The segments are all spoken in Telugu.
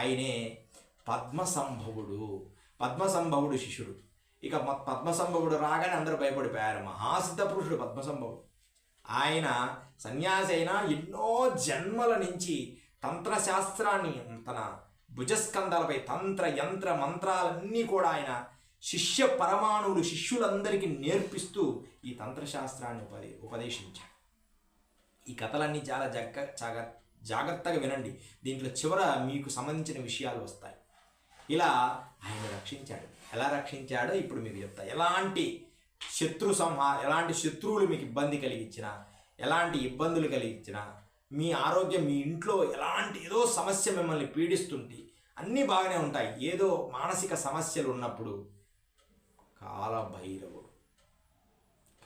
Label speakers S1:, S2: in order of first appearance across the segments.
S1: ఆయనే పద్మసంభవుడు. పద్మసంభవుడు శిష్యుడు. ఇక పద్మసంభవుడు రాగానే అందరూ భయపడిపోయారు. మహాసిద్ధ పురుషుడు పద్మసంభవుడు. ఆయన సన్యాసి అయినా ఎన్నో జన్మల నుంచి తంత్రశాస్త్రాన్ని తన భుజస్కంధాలపై తంత్ర యంత్ర మంత్రాలన్నీ కూడా ఆయన శిష్య పరమాణువులు శిష్యులందరికీ నేర్పిస్తూ ఈ తంత్రశాస్త్రాన్ని ఉపదే ఉపదేశించాడు. ఈ కథలన్నీ చాలా జగ్గ జాగ జాగ్రత్తగా వినండి. దీంట్లో చివర మీకు సంబంధించిన విషయాలు వస్తాయి. ఇలా ఆయన రక్షించాడు. ఎలా రక్షించాడో ఇప్పుడు మీకు చెప్తా. ఎలాంటి శత్రు సంహార ఎలాంటి శత్రువులు మీకు ఇబ్బంది కలిగించినా ఎలాంటి ఇబ్బందులు కలిగించినా మీ ఆరోగ్యం మీ ఇంట్లో ఎలాంటి ఏదో సమస్య మిమ్మల్ని పీడిస్తుంది అన్నీ బాగానే ఉంటాయి. ఏదో మానసిక సమస్యలు ఉన్నప్పుడు కాలభైరవుడు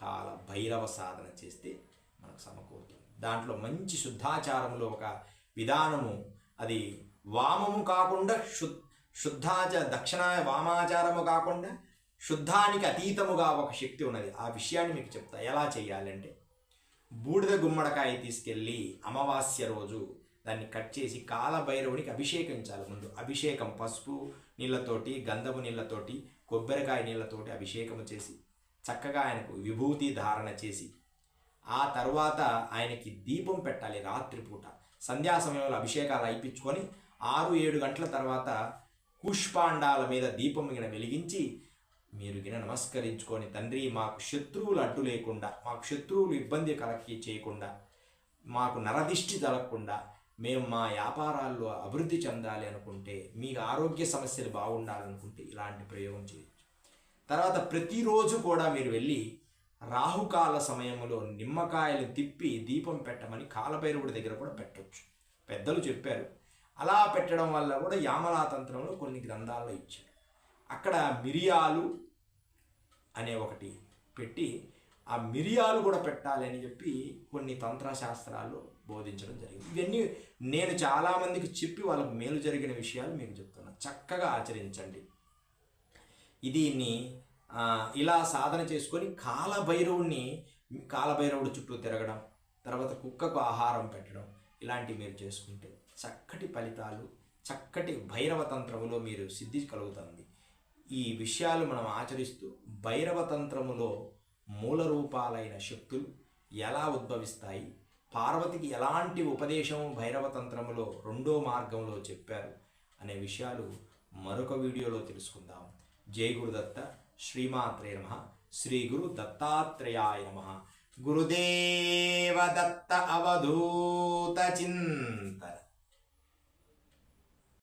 S1: కాల భైరవ సాధన చేస్తే మనకు సమకూరుతుంది. దాంట్లో మంచి శుద్ధాచారంలో ఒక విధానము. అది వామము కాకుండా శు శుద్ధాచ దక్షిణ వామాచారము కాకుండా శుద్ధానికి అతీతముగా ఒక శక్తి ఉన్నది. ఆ విషయాన్ని మీకు చెప్తా. ఎలా చేయాలంటే బూడిద గుమ్మడికాయ తీసుకెళ్ళి అమావాస్య రోజు దాన్ని కట్ చేసి కాలభైరవునికి అభిషేకించాలి. ముందు అభిషేకం పసుపు నీళ్ళతోటి గంధము నీళ్ళతోటి కొబ్బరికాయ నీళ్ళతోటి అభిషేకం చేసి చక్కగా ఆయనకు విభూతి ధారణ చేసి ఆ తర్వాత ఆయనకి దీపం పెట్టాలి రాత్రిపూట. సంధ్యా సమయంలో అభిషేకాలు అయిపించుకొని ఆరు ఏడు గంటల తర్వాత కుష్పాండాల మీద దీపం గిన వెలిగించి మీరు గిన నమస్కరించుకొని తండ్రి మాకు శత్రువులు అడ్డు లేకుండా మాకు శత్రువులు ఇబ్బంది కలకి చేయకుండా మాకు నరదిష్టి తలగకుండా మేము మా వ్యాపారాల్లో అభివృద్ధి చెందాలి అనుకుంటే మీకు ఆరోగ్య సమస్యలు బాగుండాలనుకుంటే ఇలాంటి ప్రయోగం చేయొచ్చు. తర్వాత ప్రతిరోజు కూడా మీరు వెళ్ళి రాహుకాల సమయంలో నిమ్మకాయలు తిప్పి దీపం పెట్టమని కాలభైరవుడి దగ్గర కూడా పెట్టవచ్చు పెద్దలు చెప్పారు. అలా పెట్టడం వల్ల కూడా యామలా తంత్రంలో కొన్ని గ్రంథాల్లో ఇచ్చారు. అక్కడ మిరియాలు అనే ఒకటి పెట్టి ఆ మిరియాలు కూడా పెట్టాలి అని చెప్పి కొన్ని తంత్రశాస్త్రాలు బోధించడం జరిగింది. ఇవన్నీ నేను చాలామందికి చెప్పి వాళ్ళకు మేలు జరిగిన విషయాలు మీకు చెప్తున్నాను చక్కగా ఆచరించండి. దీన్ని ఇలా సాధన చేసుకొని కాలభైరవుణ్ణి కాలభైరవుడు చుట్టూ తిరగడం తర్వాత కుక్కకు ఆహారం పెట్టడం ఇలాంటివి మీరు చేసుకుంటే చక్కటి ఫలితాలు చక్కటి భైరవ తంత్రములో మీరు సిద్ధి కలుగుతుంది. ఈ విషయాలు మనం ఆచరిస్తూ భైరవ తంత్రములో మూల రూపాలైన శక్తులు ఎలా ఉద్భవిస్తాయి పార్వతికి ఎలాంటి ఉపదేశం భైరవ తంత్రములో రెండో మార్గంలో చెప్పారు అనే విషయాలు మరొక వీడియోలో తెలుసుకుందాం. జై గురుదత్త. శ్రీమాత్రే నమ శ్రీ గురు దత్తాత్రేయాయ నమ గురుదేవ దత్త అవధూత చింతన